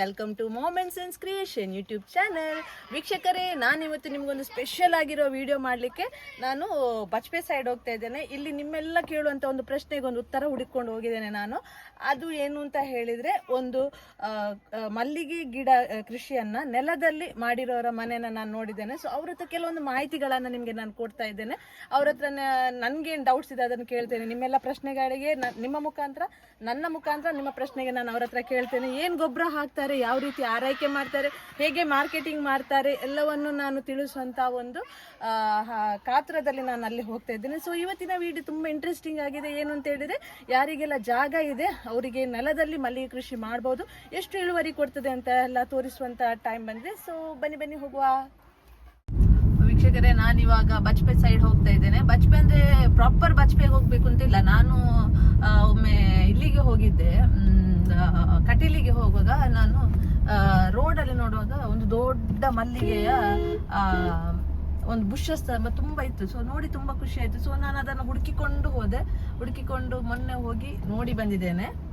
Welcome to moments in creation YouTube channel ವೀಕ್ಷಕರೇ ನಾನು ಇವತ್ತು ನಿಮಗೊಂದು ಸ್ಪೆಷಲ್ ಆಗಿರೋ ವಿಡಿಯೋ ಮಾಡಲಿಕ್ಕೆ ನಾನು ಬಚ್ಪೆ ಸೈಡ್ ಹೋಗ್ತಾ ಇದ್ದೇನೆ. ಇಲ್ಲಿ ನಿಮ್ಮೆಲ್ಲ ಕೇಳುವಂಥ ಒಂದು ಪ್ರಶ್ನೆಗೆ ಒಂದು ಉತ್ತರ ಹುಡುಕೊಂಡು ಹೋಗಿದ್ದೇನೆ ನಾನು. ಅದು ಏನು ಅಂತ ಹೇಳಿದರೆ, ಒಂದು ಮಲ್ಲಿಗೆ ಗಿಡ ಕೃಷಿಯನ್ನು ನೆಲದಲ್ಲಿ ಮಾಡಿರೋರ ಮನೆಯನ್ನು ನಾನು ನೋಡಿದ್ದೇನೆ. ಸೊ ಅವ್ರ ಹತ್ರ ಕೆಲವೊಂದು ಮಾಹಿತಿಗಳನ್ನು ನಿಮಗೆ ನಾನು ಕೊಡ್ತಾ ಇದ್ದೇನೆ. ಅವ್ರ ಹತ್ರ ನನಗೇನು ಡೌಟ್ಸ್ ಇದೆ ಅದನ್ನು ಕೇಳ್ತೇನೆ. ನಿಮ್ಮೆಲ್ಲ ಪ್ರಶ್ನೆಗಳಿಗೆ ನಿಮ್ಮ ಮುಖಾಂತರ, ನನ್ನ ಮುಖಾಂತರ ನಿಮ್ಮ ಪ್ರಶ್ನೆಗೆ ನಾನು ಅವ್ರ ಹತ್ರ ಕೇಳ್ತೇನೆ. ಏನು ಗೊಬ್ಬರ ಹಾಕ್ತಾರೆ ಯಾವ ರೀತಿ ಆರೈಕೆ ಮಾಡ್ತಾರೆ, ಹೇಗೆ ಮಾರ್ಕೆಟಿಂಗ್ ಮಾಡ್ತಾರೆ, ಎಲ್ಲವನ್ನು ನಾನು ತಿಳಿಸುವಂಥ ಒಂದು ಕಾತ್ರದಲ್ಲಿ ನಾನು ಅಲ್ಲಿ ಹೋಗ್ತಾ ಇದ್ದೇನೆ. ಸೊ ಇವತ್ತಿನ ವಿಡಿಯೋ ತುಂಬ ಇಂಟ್ರೆಸ್ಟಿಂಗ್ ಆಗಿದೆ. ಏನು ಅಂತ ಹೇಳಿದ್ರೆ, ಯಾರಿಗೆಲ್ಲ ಜಾಗ ಇದೆ, ಅವರಿಗೆ ನೆಲದಲ್ಲಿ ಮಲ್ಲಿಗೆ ಕೃಷಿ ಮಾಡ್ಬೋದು. ಎಷ್ಟು ಇಳುವರಿ ಕೊಡ್ತದೆ ಅಂತ ಎಲ್ಲ ತೋರಿಸುವಂತ ಟೈಮ್ ಬಂದಿದೆ. ಸೊ ಬನ್ನಿ ಬನ್ನಿ, ಹೋಗುವ. ವೀಕ್ಷಕರೇ ನಾನು ಇವಾಗ ಬಜ್ಪೆ ಸೈಡ್ ಹೋಗ್ತಾ ಇದ್ದೇನೆ. ಬಜ್ಪೆ ಅಂದ್ರೆ ಪ್ರಾಪರ್ ಬಜ್ಪೆಗೆ ಹೋಗ್ಬೇಕು ಅಂತಿಲ್ಲ ನಾನು ಒಮ್ಮೆ ಇಲ್ಲಿಗೆ ಹೋಗಿದ್ದೆ. ಕಟೀಲಿಗೆ ಹೋಗುವಾಗ ನಾನು ರೋಡಲ್ಲಿ ನೋಡುವಾಗ ಒಂದು ದೊಡ್ಡ ಮಲ್ಲಿಗೆಯ ಒಂದು ಬುಷಸ್ ತುಂಬಾ ಇತ್ತು. ಸೊ ನೋಡಿ ತುಂಬಾ ಖುಷಿ ಆಯ್ತು. ಸೊ ನಾನು ಅದನ್ನು ಹುಡುಕಿಕೊಂಡು ಹೋದೆ. ಹುಡುಕಿಕೊಂಡು ಮೊನ್ನೆ ಹೋಗಿ ನೋಡಿ ಬಂದಿದ್ದೇನೆ.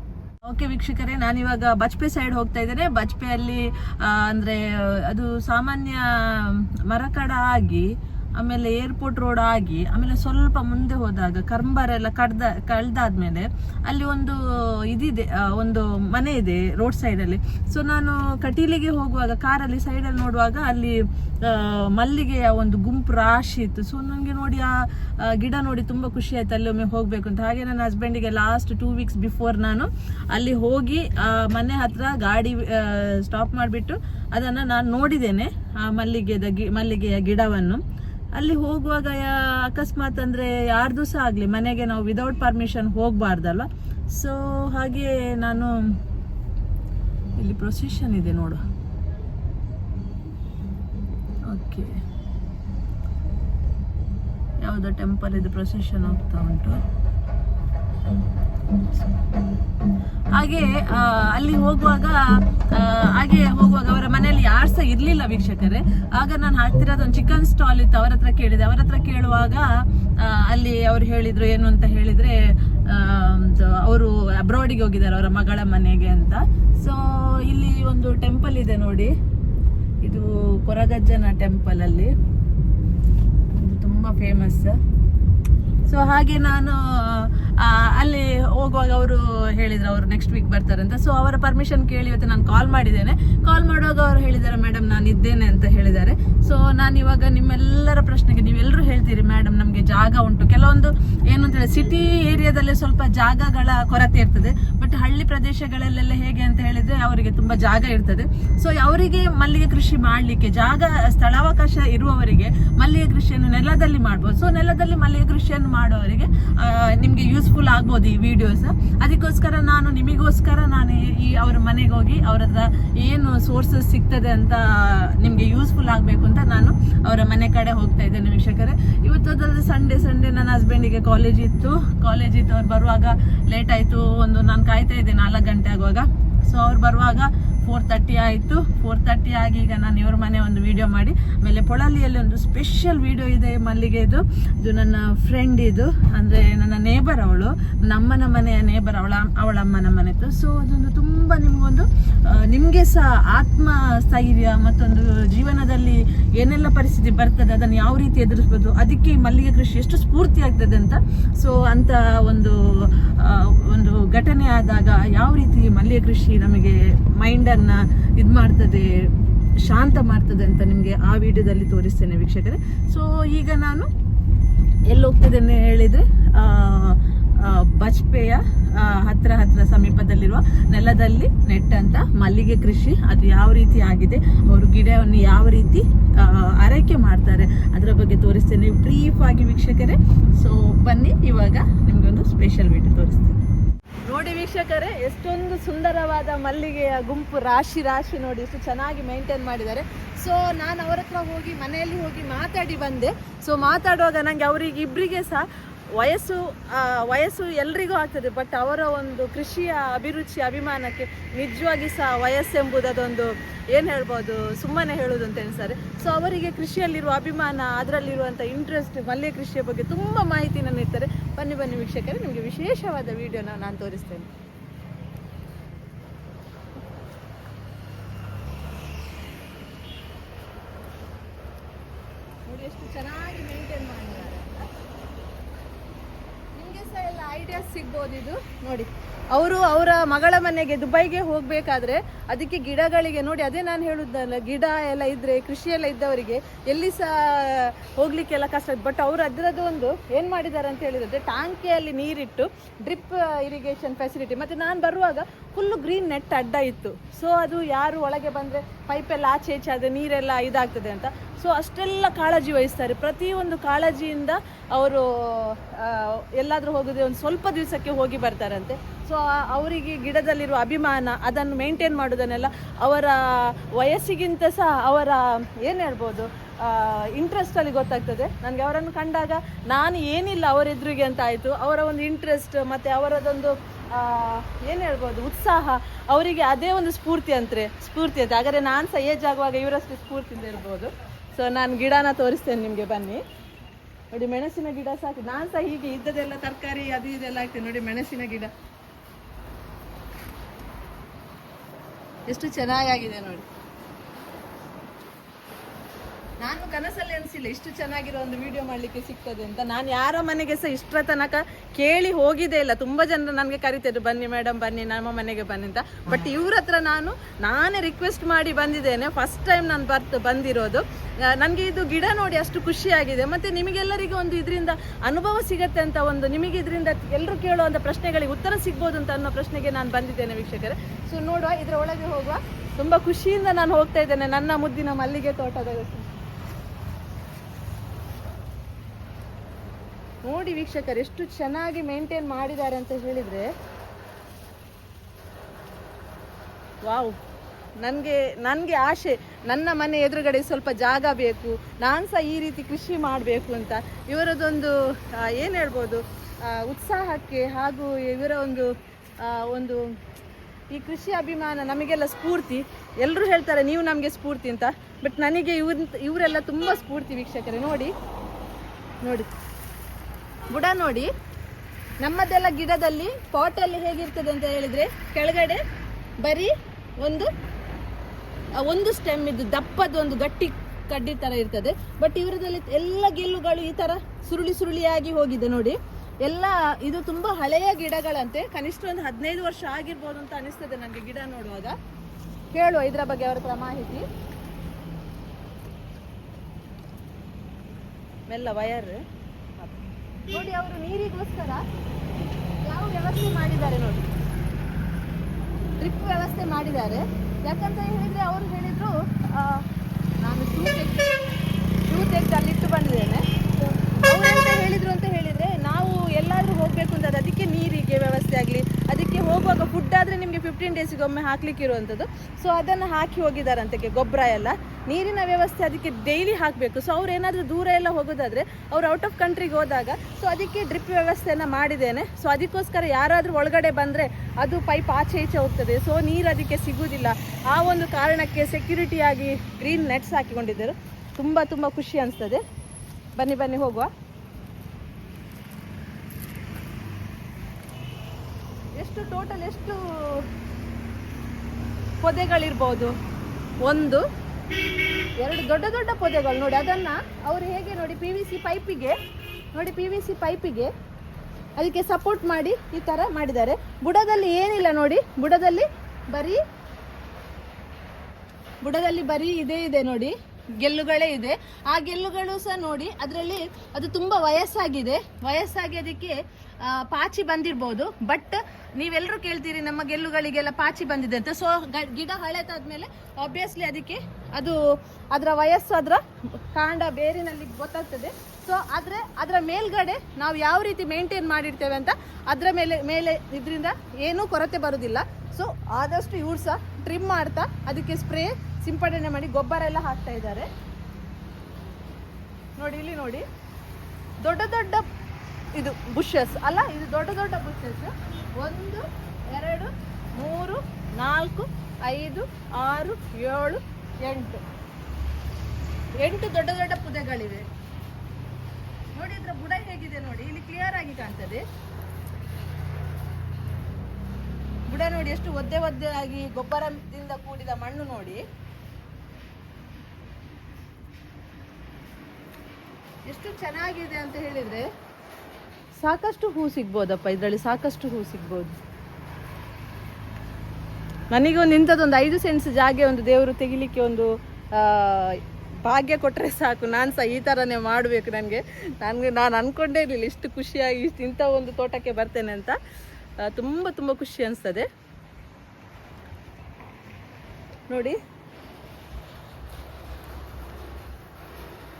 ಓಕೆ ವೀಕ್ಷಕರೇ, ನಾನಿವಾಗ ಬಜ್ಪೆ ಸೈಡ್ ಹೋಗ್ತಾ ಇದ್ದೇನೆ. ಬಜ್ಪೆಯಲ್ಲಿ ಅಂದ್ರೆ, ಅದು ಸಾಮಾನ್ಯ ಮರಕಡ ಆಗಿ ಆಮೇಲೆ ಏರ್ಪೋರ್ಟ್ ರೋಡ್ ಆಗಿ, ಆಮೇಲೆ ಸ್ವಲ್ಪ ಮುಂದೆ ಹೋದಾಗ ಕರ್ಂಬಾರ ಎಲ್ಲ ಕಡ್ದ, ಕಳ್ದಾದ್ಮೇಲೆ ಅಲ್ಲಿ ಒಂದು ಇದಿದೆ ಒಂದು ಮನೆ ಇದೆ ರೋಡ್ ಸೈಡಲ್ಲಿ ಸೊ ನಾನು ಕಟೀಲಿಗೆ ಹೋಗುವಾಗ ಕಾರಲ್ಲಿ ಸೈಡಲ್ಲಿ ನೋಡುವಾಗ ಅಲ್ಲಿ ಮಲ್ಲಿಗೆಯ ಒಂದು ಗುಂಪು ರಾಶಿ ಇತ್ತು. ಸೊ ನನಗೆ ನೋಡಿ ಆ ಗಿಡ ನೋಡಿ ತುಂಬಾ ಖುಷಿ ಆಯ್ತು, ಅಲ್ಲಿ ಒಮ್ಮೆ ಹೋಗ್ಬೇಕು ಅಂತ. ಹಾಗೆ ನನ್ನ ಹಸ್ಬೆಂಡಿಗೆ ಲಾಸ್ಟ್ ಟೂ ವೀಕ್ಸ್ ಬಿಫೋರ್ ನಾನು ಅಲ್ಲಿ ಹೋಗಿ ಮನೆ ಹತ್ರ ಗಾಡಿ ಸ್ಟಾಪ್ ಮಾಡಿಬಿಟ್ಟು ಅದನ್ನು ನಾನು ನೋಡಿದ್ದೇನೆ, ಆ ಮಲ್ಲಿಗೆದ ಗಿ, ಮಲ್ಲಿಗೆಯ ಗಿಡವನ್ನು. ಅಲ್ಲಿ ಹೋಗುವಾಗ ಅಕಸ್ಮಾತ್ ಅಂದ್ರೆ ಯಾರ್ದು ಸಹ ಆಗಲಿ, ಮನೆಗೆ ನಾವು ವಿದೌಟ್ ಪರ್ಮಿಷನ್ ಹೋಗ್ಬಾರ್ದಲ್ವ? ಸೊ ಹಾಗೆ ನಾನು ಇಲ್ಲಿ ಪ್ರೊಸೆಷನ್ ಇದೆ ನೋಡು. ಓಕೆ ಯಾವುದೋ ಟೆಂಪಲ್ ಇದು ಪ್ರೊಸೆಷನ್ ಹೋಗ್ತಾ ಉಂಟು. ಹಾಗೆ ಅಲ್ಲಿ ಹೋಗುವಾಗ ಹಾಗೆ ಹೋಗುವಾಗ ಅವರ ಮನೆಯಲ್ಲಿ ಯಾರು ಸಹ ಇರಲಿಲ್ಲ ವೀಕ್ಷಕರೇ. ಆಗ ನಾನು ಹತ್ತಿರದ ಒಂದು ಚಿಕನ್ ಸ್ಟಾಲ್ ಇತ್ತು, ಅವರ ಹತ್ರ ಕೇಳಿದೆ. ಅವರ ಹತ್ರ ಕೇಳುವಾಗ ಅಲ್ಲಿ ಅವ್ರು ಹೇಳಿದ್ರು ಏನು ಅಂತ ಹೇಳಿದ್ರೆ ಅವರು ಅಬ್ರಾಡಿಗೆ ಹೋಗಿದ್ದಾರೆ ಅವರ ಮಗಳ ಮನೆಗೆ ಅಂತ. ಸೊ ಇಲ್ಲಿ ಒಂದು ಟೆಂಪಲ್ ಇದೆ ನೋಡಿ. ಇದು ಕೊರಗಜ್ಜನ ಟೆಂಪಲ್ ಅಲ್ಲಿ. ತುಂಬಾ ಫೇಮಸ್ ಸೊ ಹಾಗೆ ನಾನು ಅಲ್ಲಿ ಹೋಗುವಾಗ ಅವರು ಹೇಳಿದ್ರು, ಅವರು ನೆಕ್ಸ್ಟ್ ವೀಕ್ ಬರ್ತಾರೆ ಅಂತ. ಸೊ ಅವರ ಪರ್ಮಿಷನ್ ಕೇಳಿ ಇವತ್ತು ನಾನು ಕಾಲ್ ಮಾಡಿದ್ದೇನೆ. ಕಾಲ್ ಮಾಡುವಾಗ ಅವರು ಹೇಳಿದ್ದಾರೆ ಮೇಡಮ್ ನಾನು ಇದ್ದೇನೆ ಅಂತ ಹೇಳಿದ್ದಾರೆ. ಸೊ ನಾನು ಇವಾಗ ನಿಮ್ಮೆಲ್ಲರ ಪ್ರಶ್ನೆಗೆ ನೀವೆಲ್ಲರೂ ಹೇಳ್ತೀರಿ ಮೇಡಮ್ ನಮಗೆ ಜಾಗ ಉಂಟು. ಕೆಲವೊಂದು ಏನು ಅಂತ ಹೇಳಿ ಸಿಟಿ ಏರಿಯಾದಲ್ಲಿ ಸ್ವಲ್ಪ ಜಾಗಗಳ ಕೊರತೆ ಇರ್ತದೆ. ಬಟ್ ಹಳ್ಳಿ ಪ್ರದೇಶಗಳಲ್ಲೆಲ್ಲ ಹೇಗೆ ಅಂತ ಹೇಳಿದ್ರೆ ಅವರಿಗೆ ತುಂಬಾ ಜಾಗ ಇರ್ತದೆ. ಸೊ ಅವರಿಗೆ ಮಲ್ಲಿಗೆ ಕೃಷಿ ಮಾಡಲಿಕ್ಕೆ ಜಾಗ, ಸ್ಥಳಾವಕಾಶ ಇರುವವರಿಗೆ ಮಲ್ಲಿಗೆ ಕೃಷಿಯನ್ನು ನೆಲದಲ್ಲಿ ಮಾಡ್ಬೋದು. ಸೊ ನೆಲದಲ್ಲಿ ಮಲ್ಲಿಗೆ ಕೃಷಿಯನ್ನು ಮಾಡುವವರಿಗೆ ನಿಮಗೆ ಯೂಸ್ಫುಲ್ ಆಗ್ಬೋದು ಈ ವಿಡಿಯೋಸ್ ಅದಕ್ಕೋಸ್ಕರ ನಾನು ನಿಮಗೋಸ್ಕರ ನಾನು ಈ- ಅವರ ಮನೆಗೆ ಹೋಗಿ ಅವರ ಏನು ಸೋರ್ಸಸ್ ಸಿಗ್ತದೆ ಅಂತ ನಿಮಗೆ ಯೂಸ್ಫುಲ್ ಆಗಬೇಕು ಅಂತ ನಾನು ಅವರ ಮನೆ ಕಡೆ ಹೋಗ್ತಾ ಇದ್ದೇನೆ ವೀಕ್ಷಕರೇ. ಇವತ್ತು ಅದಲ್ಲದೆ ಸಂಡೇ ಸಂಡೇ ನನ್ನ ಹಸ್ಬೆಂಡಿಗೆ ಕಾಲೇಜ್ ಇತ್ತು. ಕಾಲೇಜ್ ಇತ್ತು, ಅವ್ರು ಬರುವಾಗ ಲೇಟ್ ಆಯಿತು. ಒಂದು ನಾನು ಕಾಯ್ತಾ ಇದ್ದೆ ನಾಲ್ಕು ಗಂಟೆ ಆಗುವಾಗ. ಸೊ ಅವ್ರು ಬರುವಾಗ ಫೋರ್ ತರ್ಟಿ ಆಯಿತು. ಫೋರ್ ತರ್ಟಿ ಆಗಿ ಈಗ ನಾನು ಇವ್ರ ಮನೆ ಒಂದು ವಿಡಿಯೋ ಮಾಡಿ. ಆಮೇಲೆ ಪೊಳಲಿಯಲ್ಲಿ ಒಂದು ಸ್ಪೆಷಲ್ ವೀಡಿಯೋ ಇದೆ ಮಲ್ಲಿಗೆ ಇದು. ನನ್ನ ಫ್ರೆಂಡ್ ಇದು. ಅಂದರೆ ನನ್ನ ನೇಬರ್ ಅವಳು. ನಮ್ಮನ ಮನೆಯ ನೇಬರ್ ಅವಳ ಅವಳ ಅಮ್ಮನ ಮನೆದು. ಸೊ ಅದೊಂದು ತುಂಬ ನಿಮಗೊಂದು ನಿಮಗೆ ಸಹ ಆತ್ಮ ಸ್ಥೈರ್ಯ ಮತ್ತೊಂದು ಜೀವನದಲ್ಲಿ ಏನೆಲ್ಲ ಪರಿಸ್ಥಿತಿ ಬರ್ತದೆ, ಅದನ್ನು ಯಾವ ರೀತಿ ಎದುರಿಸ್ಬೋದು, ಅದಕ್ಕೆ ಮಲ್ಲಿಗೆ ಕೃಷಿ ಎಷ್ಟು ಸ್ಫೂರ್ತಿ ಆಗ್ತದೆ ಅಂತ. ಸೊ ಅಂತ ಒಂದು ಒಂದು ಘಟನೆ ಆದಾಗ ಯಾವ ರೀತಿ ಮಲ್ಲಿಗೆ ಕೃಷಿ ನಮಗೆ ಮೈಂಡನ್ನು ಇದು ಮಾಡ್ತದೆ, ಶಾಂತ ಮಾಡ್ತದೆ ಅಂತ ನಿಮಗೆ ಆ ವಿಡಿಯೋದಲ್ಲಿ ತೋರಿಸ್ತೇನೆ ವೀಕ್ಷಕರೇ. ಸೊ ಈಗ ನಾನು ಎಲ್ಲಿ ಹೋಗ್ತಿದ್ದೇನೆ ಹೇಳಿದರೆ ಬಜ್ಪೆಯ ಹತ್ತಿರ ಹತ್ರ ಸಮೀಪದಲ್ಲಿರುವ ನೆಲದಲ್ಲಿ ನೆಟ್ಟಂತ ಮಲ್ಲಿಗೆ ಕೃಷಿ ಅದು ಯಾವ ರೀತಿ ಆಗಿದೆ, ಅವರು ಗಿಡವನ್ನು ಯಾವ ರೀತಿ ಆರೈಕೆ ಮಾಡ್ತಾರೆ ಅದರ ಬಗ್ಗೆ ತೋರಿಸ್ತೇನೆ. ಬ್ರೀಫ್ ಆಗಿ ವೀಕ್ಷಕರೇ. ಸೊ ಬನ್ನಿ, ಇವಾಗ ನಿಮ್ಗೊಂದು ಸ್ಪೆಷಲ್ ವಿಡಿಯೋ ತೋರಿಸ್ತೇನೆ. ವೀಕ್ಷಕರೇ, ಎಷ್ಟೊಂದು ಸುಂದರವಾದ ಮಲ್ಲಿಗೆಯ ಗುಂಪು, ರಾಶಿ ರಾಶಿ ನೋಡಿ ಎಷ್ಟು ಚೆನ್ನಾಗಿ ಮೇಂಟೈನ್ ಮಾಡಿದ್ದಾರೆ. ಸೊ ನಾನು ಅವರ ಹತ್ರ ಹೋಗಿ, ಮನೆಯಲ್ಲಿ ಹೋಗಿ ಮಾತಾಡಿ ಬಂದೆ. ಸೊ ಮಾತಾಡುವಾಗ ನನಗೆ ಅವರಿಗೆ ಇಬ್ಬರಿಗೆ ಸಹ ವಯಸ್ಸು ವಯಸ್ಸು ಎಲ್ರಿಗೂ ಆಗ್ತದೆ ಬಟ್ ಅವರ ಒಂದು ಕೃಷಿಯ ಅಭಿರುಚಿ, ಅಭಿಮಾನಕ್ಕೆ ನಿಜವಾಗಿ ಸಹ ವಯಸ್ಸೆಂಬುದು ಅದೊಂದು ಏನು ಹೇಳ್ಬೋದು, ಸುಮ್ಮನೆ ಹೇಳೋದು ಅಂತ ಹೇಳ್ತಾರೆ ಸೊ ಅವರಿಗೆ ಕೃಷಿಯಲ್ಲಿರುವ ಅಭಿಮಾನ ಅದರಲ್ಲಿರುವಂಥ ಇಂಟ್ರೆಸ್ಟ್ ಮಲ್ಲಿಗೆ ಕೃಷಿಯ ಬಗ್ಗೆ ತುಂಬ ಮಾಹಿತಿನ ನೀಡ್ತಾರೆ. ಬನ್ನಿ ಬನ್ನಿ ವೀಕ್ಷಕರೇ ನಿಮಗೆ ವಿಶೇಷವಾದ ವಿಡಿಯೋನ ನಾನು ತೋರಿಸ್ತೇನೆ ಎಷ್ಟು ಚೆನ್ನಾಗಿ ಮೇಂಟೈನ್ ಮಾಡಿದ್ದಾರೆ ಅಂತ. ನಿಮ್ಗೆ ಸಹ ಎಲ್ಲ ಐಡಿಯಾಸ್ ಸಿಗ್ಬೋದು ಇದು ನೋಡಿ ಅವರು ಅವರ ಮಗಳ ಮನೆಗೆ ದುಬೈಗೆ ಹೋಗಬೇಕಾದ್ರೆ ಅದಕ್ಕೆ ಗಿಡಗಳಿಗೆ ನೋಡಿ, ಅದೇ ನಾನು ಹೇಳುದಲ್ಲ ಗಿಡ ಎಲ್ಲ ಇದ್ರೆ, ಕೃಷಿ ಎಲ್ಲ ಇದ್ದವರಿಗೆ ಎಲ್ಲಿ ಸಹ ಹೋಗ್ಲಿಕ್ಕೆಲ್ಲ ಕಷ್ಟ ಬಟ್ ಅವರು ಅದರದ್ದು ಒಂದು ಏನು ಮಾಡಿದ್ದಾರೆ ಅಂತ ಹೇಳಿದ್ರೆ, ಟ್ಯಾಂಕಿಯಲ್ಲಿ ನೀರಿಟ್ಟು ಡ್ರಿಪ್ ಇರಿಗೇಷನ್ ಫೆಸಿಲಿಟಿ ಮತ್ತು ನಾನು ಬರುವಾಗ ಫುಲ್ಲು ಗ್ರೀನ್ ನೆಟ್ ಅಡ್ಡ ಇತ್ತು. ಸೊ ಅದು ಯಾರು ಒಳಗೆ ಬಂದರೆ ಪೈಪೆಲ್ಲ ಆಚೆ ಈಚೆ ಆದರೆ ನೀರೆಲ್ಲ ಇದಾಗ್ತದೆ ಅಂತ. ಸೊ ಅಷ್ಟೆಲ್ಲ ಕಾಳಜಿ ವಹಿಸ್ತಾರೆ. ಪ್ರತಿಯೊಂದು ಕಾಳಜಿಯಿಂದ ಅವರು ಎಲ್ಲಾದರೂ ಹೋಗೋದೇ ಒಂದು ಸ್ವಲ್ಪ ದಿವಸಕ್ಕೆ ಹೋಗಿ ಬರ್ತಾರಂತೆ. ಸೊ ಅವರಿಗೆ ಗಿಡದಲ್ಲಿರುವ ಅಭಿಮಾನ, ಅದನ್ನು ಮೇಂಟೈನ್ ಮಾಡೋದನ್ನೆಲ್ಲ ಅವರ ವಯಸ್ಸಿಗಿಂತ ಸಹ ಅವರ, ಏನು ಹೇಳ್ಬೋದು ಇಂಟ್ರೆಸ್ಟಲ್ಲಿ ಗೊತ್ತಾಗ್ತದೆ. ನನಗೆ ಅವರನ್ನು ಕಂಡಾಗ ನಾನು ಏನಿಲ್ಲ ಅವರ ಎದುರಿಗೆ ಅಂತ ಆಯಿತು. ಅವರ ಒಂದು ಇಂಟ್ರೆಸ್ಟ್ ಮತ್ತು ಅವರದೊಂದು ಏನು ಹೇಳ್ಬೋದು, ಉತ್ಸಾಹ, ಅವರಿಗೆ ಅದೇ ಒಂದು ಸ್ಫೂರ್ತಿ ಅಂತಾರೆ ಸ್ಫೂರ್ತಿ ಅಂತ. ಹಾಗಾದರೆ ನಾನು ಸಹ ಏಜ್ ಆಗುವಾಗ ಇವರಷ್ಟು ಸ್ಫೂರ್ತಿಯಿಂದ ಇರ್ಬೋದು ಸೊ ನಾನು ಗಿಡನ ತೋರಿಸ್ತೇನೆ ನಿಮಗೆ, ಬನ್ನಿ. ನೋಡಿ, ಮೆಣಸಿನ ಗಿಡ ಸಾಕು. ನಾನು ಸಹ ಹೀಗೆ ಇದ್ದದೆಲ್ಲ ತರಕಾರಿ, ಅದು ಇದೆಲ್ಲ ಹಾಕ್ತೇನೆ. ನೋಡಿ, ಮೆಣಸಿನ ಗಿಡ. ಎಷ್ಟು ಚೆನ್ನಾಗಾಗಿದೆ ನೋಡಿ. ನಾನು ಕನಸಲ್ಲಿ ಅನಿಸಿಲ್ಲ ಇಷ್ಟು ಚೆನ್ನಾಗಿರೋ ಒಂದು ವಿಡಿಯೋ ಮಾಡಲಿಕ್ಕೆ ಸಿಗ್ತದೆ ಅಂತ. ನಾನು ಯಾರ ಮನೆಗೆ ಸಹ ಇಷ್ಟರ ತನಕ ಕೇಳಿ ಹೋಗಿದ್ದೇ ಇಲ್ಲ. ತುಂಬ ಜನರು ನನಗೆ ಕರಿತಿದ್ರು, ಬನ್ನಿ ಮೇಡಮ್ ಬನ್ನಿ, ನಮ್ಮ ಮನೆಗೆ ಬನ್ನಿ ಅಂತ. ಬಟ್ ಇವ್ರ ಹತ್ರ ನಾನು, ನಾನೇ ರಿಕ್ವೆಸ್ಟ್ ಮಾಡಿ ಬಂದಿದ್ದೇನೆ. ಫಸ್ಟ್ ಟೈಮ್ ನಾನು ಬರ್ತು ಬಂದಿರೋದು. ನನಗೆ ಇದು ಗಿಡ ನೋಡಿ ಅಷ್ಟು ಖುಷಿಯಾಗಿದೆ. ಮತ್ತು ನಿಮಗೆಲ್ಲರಿಗೂ ಒಂದು ಇದರಿಂದ ಅನುಭವ ಸಿಗತ್ತೆ ಅಂತ ಒಂದು, ನಿಮಗೆ ಇದರಿಂದ ಎಲ್ಲರೂ ಕೇಳುವಂಥ ಪ್ರಶ್ನೆಗಳಿಗೆ ಉತ್ತರ ಸಿಗ್ಬೋದು ಅಂತ ಅನ್ನೋ ಪ್ರಶ್ನೆಗೆ ನಾನು ಬಂದಿದ್ದೇನೆ ವೀಕ್ಷಕರೇ. ಸೊ ನೋಡುವ, ಇದರ ಒಳಗೆ ಹೋಗುವ. ತುಂಬ ಖುಷಿಯಿಂದ ನಾನು ಹೋಗ್ತಾ ಇದ್ದೇನೆ. ನನ್ನ ಮುದ್ದಿನ ಮಲ್ಲಿಗೆ ತೋಟದ ನೋಡಿ ವೀಕ್ಷಕರು, ಎಷ್ಟು ಚೆನ್ನಾಗಿ ಮೇಂಟೈನ್ ಮಾಡಿದ್ದಾರೆ ಅಂತ ಹೇಳಿದ್ರೆ, ವಾವ್, ನನಗೆ ನನಗೆ ಆಸೆ ನನ್ನ ಮನೆ ಎದುರುಗಡೆ ಸ್ವಲ್ಪ ಜಾಗ ಬೇಕು, ನಾನು ಸಹ ಈ ರೀತಿ ಕೃಷಿ ಮಾಡಬೇಕು ಅಂತ. ಇವರದೊಂದು ಏನು ಹೇಳ್ಬೋದು ಉತ್ಸಾಹಕ್ಕೆ ಹಾಗೂ ಇವರ ಒಂದು ಒಂದು ಈ ಕೃಷಿ ಅಭಿಮಾನ ನಮಗೆಲ್ಲ ಸ್ಫೂರ್ತಿ. ಎಲ್ಲರೂ ಹೇಳ್ತಾರೆ, ನೀವು ನಮಗೆ ಸ್ಫೂರ್ತಿ ಅಂತ. ಬಟ್ ನನಗೆ ಇವ್ರ, ಇವರೆಲ್ಲ ತುಂಬ ಸ್ಫೂರ್ತಿ ವೀಕ್ಷಕರೇ. ನೋಡಿ ನೋಡಿ. ಬುಡ ನೋಡಿ. ನಮ್ಮದೆಲ್ಲ ಗಿಡದಲ್ಲಿ ಪಾಟಲ್ಲಿ ಹೇಗಿರ್ತದೆ ಅಂತ ಹೇಳಿದ್ರೆ ಕೆಳಗಡೆ ಬರೀ ಒಂದು ಒಂದು ಸ್ಟೆಮ್ ಇದು ದಪ್ಪದ ಒಂದು ಗಟ್ಟಿ ಕಡ್ಡಿ ತರ ಇರ್ತದೆ. ಬಟ್ ಇವರದಲ್ಲಿ ಎಲ್ಲ ಗೆಲ್ಲುಗಳು ಈ ತರ ಸುರುಳಿ ಸುರುಳಿಯಾಗಿ ಹೋಗಿದೆ ನೋಡಿ. ಎಲ್ಲ ಇದು ತುಂಬಾ ಹಳೆಯ ಗಿಡಗಳಂತೆ. ಕನಿಷ್ಠ ಒಂದು ಹದಿನೈದು ವರ್ಷ ಆಗಿರ್ಬೋದು ಅಂತ ಅನಿಸ್ತದೆ ನನಗೆ ಗಿಡ ನೋಡುವಾಗ. ಕೇಳುವ ಇದರ ಬಗ್ಗೆ ಅವರ ಹತ್ರ ಮಾಹಿತಿ. ಮೆಲ್ಲ ವಯರ್ ನೋಡಿ, ಅವರು ನೀರಿಗೋಸ್ಕರ ಯಾವ ವ್ಯವಸ್ಥೆ ಮಾಡಿದ್ದಾರೆ ನೋಡಿ. ಟ್ರಿಪ್ ವ್ಯವಸ್ಥೆ ಮಾಡಿದ್ದಾರೆ. ಯಾಕಂತ ಹೇಳಿದರೆ ಅವರು ಹೇಳಿದ್ರು ನಾನು ಶೂ ತೆಗ್ದು ಶೂ ತೆಗ್ದು ಅಲ್ಲಿಟ್ಟು ಬಂದಿದ್ದೇನೆ. ಅವರು ಹೇಳಿದ್ರು ಅಂತ ಹೇಳಿದ್ರೆ ಎಲ್ಲಾದ್ರೂ ಹೋಗಬೇಕು ಅಂತ ಅದಕ್ಕೆ ನೀರಿಗೆ ವ್ಯವಸ್ಥೆ ಆಗಲಿ, ಅದಕ್ಕೆ ಹೋಗುವಾಗ ಫುಡ್ ಆದರೆ ನಿಮಗೆ ಫಿಫ್ಟೀನ್ ಡೇಸಿಗೆ ಒಮ್ಮೆ ಹಾಕ್ಲಿಕ್ಕೆ ಇರುವಂಥದ್ದು ಸೊ ಅದನ್ನು ಹಾಕಿ ಹೋಗಿದ್ದಾರಂತೆ ಗೊಬ್ಬರ ಎಲ್ಲ. ನೀರಿನ ವ್ಯವಸ್ಥೆ ಅದಕ್ಕೆ ಡೈಲಿ ಹಾಕಬೇಕು. ಸೊ ಅವ್ರು ಏನಾದರೂ ದೂರ ಎಲ್ಲ ಹೋಗೋದಾದ್ರೆ ಅವ್ರು ಔಟ್ ಆಫ್ ಕಂಟ್ರಿಗೆ ಹೋದಾಗ ಸೊ ಅದಕ್ಕೆ ಡ್ರಿಪ್ ವ್ಯವಸ್ಥೆಯನ್ನು ಮಾಡಿದ್ದೇನೆ. ಸೊ ಅದಕ್ಕೋಸ್ಕರ ಯಾರಾದರೂ ಒಳಗಡೆ ಬಂದರೆ ಅದು ಪೈಪ್ ಆಚೆ ಈಚೆ ಹೋಗ್ತದೆ. ಸೊ ನೀರು ಅದಕ್ಕೆ ಸಿಗುವುದಿಲ್ಲ ಆ ಒಂದು ಕಾರಣಕ್ಕೆ ಸೆಕ್ಯೂರಿಟಿಯಾಗಿ ಗ್ರೀನ್ ನೆಟ್ಸ್ ಹಾಕಿಕೊಂಡಿದ್ದರು. ತುಂಬ ತುಂಬ ಖುಷಿ ಅನಿಸ್ತದೆ. ಬನ್ನಿ ಬನ್ನಿ ಹೋಗುವ. ಎಷ್ಟು ಟೋಟಲ್ ಎಷ್ಟು ಪೊದೆಗಳಿರ್ಬೋದು? ಒಂದು, ಎರಡು ದೊಡ್ಡ ದೊಡ್ಡ ಪೊದೆಗಳು ನೋಡಿ, ಅದನ್ನು ಅವರು ಹೇಗೆ ನೋಡಿ ಪಿ ವಿ ಸಿ ಪೈಪಿಗೆ ನೋಡಿ ಪಿ ವಿ ಸಿ ಪೈಪಿಗೆ ಅದಕ್ಕೆ ಸಪೋರ್ಟ್ ಮಾಡಿ ಈ ಥರ ಮಾಡಿದ್ದಾರೆ. ಬುಡದಲ್ಲಿ ಏನಿಲ್ಲ ನೋಡಿ, ಬುಡದಲ್ಲಿ ಬರೀ ಬುಡದಲ್ಲಿ ಬರೀ ಇದೇ ಇದೆ ನೋಡಿ, ಗೆಲ್ಲುಗಳೇ ಇದೆ. ಆ ಗೆಲ್ಲುಗಳು ಸಹ ನೋಡಿ, ಅದರಲ್ಲಿ ಅದು ತುಂಬ ವಯಸ್ಸಾಗಿದೆ. ವಯಸ್ಸಾಗಿ ಅದಕ್ಕೆ ಪಾಚಿ ಬಂದಿರ್ಬೋದು ಬಟ್ ನೀವೆಲ್ಲರೂ ಕೇಳ್ತೀರಿ ನಮ್ಮ ಗೆಲ್ಲುಗಳಿಗೆಲ್ಲ ಪಾಚಿ ಬಂದಿದೆ ಅಂತ. ಸೊ ಗಿಡ ಹಳೆತಾದ್ಮೇಲೆ ಆಬ್ವಿಯಸ್ಲಿ ಅದಕ್ಕೆ ಅದು ಅದರ ವಯಸ್ಸು, ಅದರ ಕಾಂಡ ಬೇರಿನಲ್ಲಿ ಗೊತ್ತಾಗ್ತದೆ. ಸೊ ಆದರೆ ಅದರ ಮೇಲ್ಗಡೆ ನಾವು ಯಾವ ರೀತಿ ಮೇಂಟೈನ್ ಮಾಡಿರ್ತೇವೆ ಅಂತ ಅದರ ಮೇಲೆ ಮೇಲೆ ಇದರಿಂದ ಏನೂ ಕೊರತೆ ಬರೋದಿಲ್ಲ. ಸೊ ಆದಷ್ಟು ಇವ್ರು ಸಹ ಟ್ರಿಮ್ ಮಾಡ್ತಾ ಅದಕ್ಕೆ ಸ್ಪ್ರೇ ಸಿಂಪಡಣೆ ಮಾಡಿ ಗೊಬ್ಬರ ಎಲ್ಲ ಹಾಕ್ತಾ ಇದ್ದಾರೆ. ನೋಡಿ, ಇಲ್ಲಿ ನೋಡಿ. ದೊಡ್ಡ ದೊಡ್ಡ ಇದು ಬುಷಸ್ ಅಲ್ಲ, ಇದು ದೊಡ್ಡ ದೊಡ್ಡ ಬುಷಸ್ ಒಂದು, ಎರಡು, ಮೂರು, ನಾಲ್ಕು, ಐದು, ಆರು, ಏಳು, ಎಂಟು. ಎಂಟು ದೊಡ್ಡ ದೊಡ್ಡ ಪುದೆಗಳಿವೆ. ನೋಡಿ, ಇದ್ರ ಬುಡ ಹೇಗಿದೆ ನೋಡಿ. ಇಲ್ಲಿ ಕ್ಲಿಯರ್ ಆಗಿ ಕಾಣ್ತದೆ. ಬುಡ ನೋಡಿ, ಎಷ್ಟು ಒದ್ದೆ ಒದ್ದೆ ಆಗಿ ಗೊಬ್ಬರದಿಂದ ಕೂಡಿದ ಮಣ್ಣು ನೋಡಿ. ಎಷ್ಟು ಚೆನ್ನಾಗಿದೆ ಅಂತ ಹೇಳಿದ್ರೆ ಸಾಕಷ್ಟು ಹೂ ಸಿಗ್ಬೋದಪ್ಪ, ಇದರಲ್ಲಿ ಸಾಕಷ್ಟು ಹೂ ಸಿಗ್ಬೋದು. ನನಗೆ ಒಂದು ಇಂಥದ್ದೊಂದು ಐದು ಸೆನ್ಸ್ ಜಾಗೆ ಒಂದು ದೇವರು ತೆಗಿಲಿಕ್ಕೆ ಒಂದು ಭಾಗ್ಯ ಕೊಟ್ಟರೆ ಸಾಕು. ನಾನು ಸಹ ಈ ಥರನೇ ಮಾಡಬೇಕು ನನಗೆ. ನನಗೆ, ನಾನು ಅಂದ್ಕೊಂಡೇ ಇರಲಿಲ್ಲ ಇಷ್ಟು ಖುಷಿಯಾಗಿ ಇಷ್ಟು ಇಂಥ ಒಂದು ತೋಟಕ್ಕೆ ಬರ್ತೇನೆ ಅಂತ. ತುಂಬ ತುಂಬ ಖುಷಿ ಅನಿಸ್ತದೆ. ನೋಡಿ.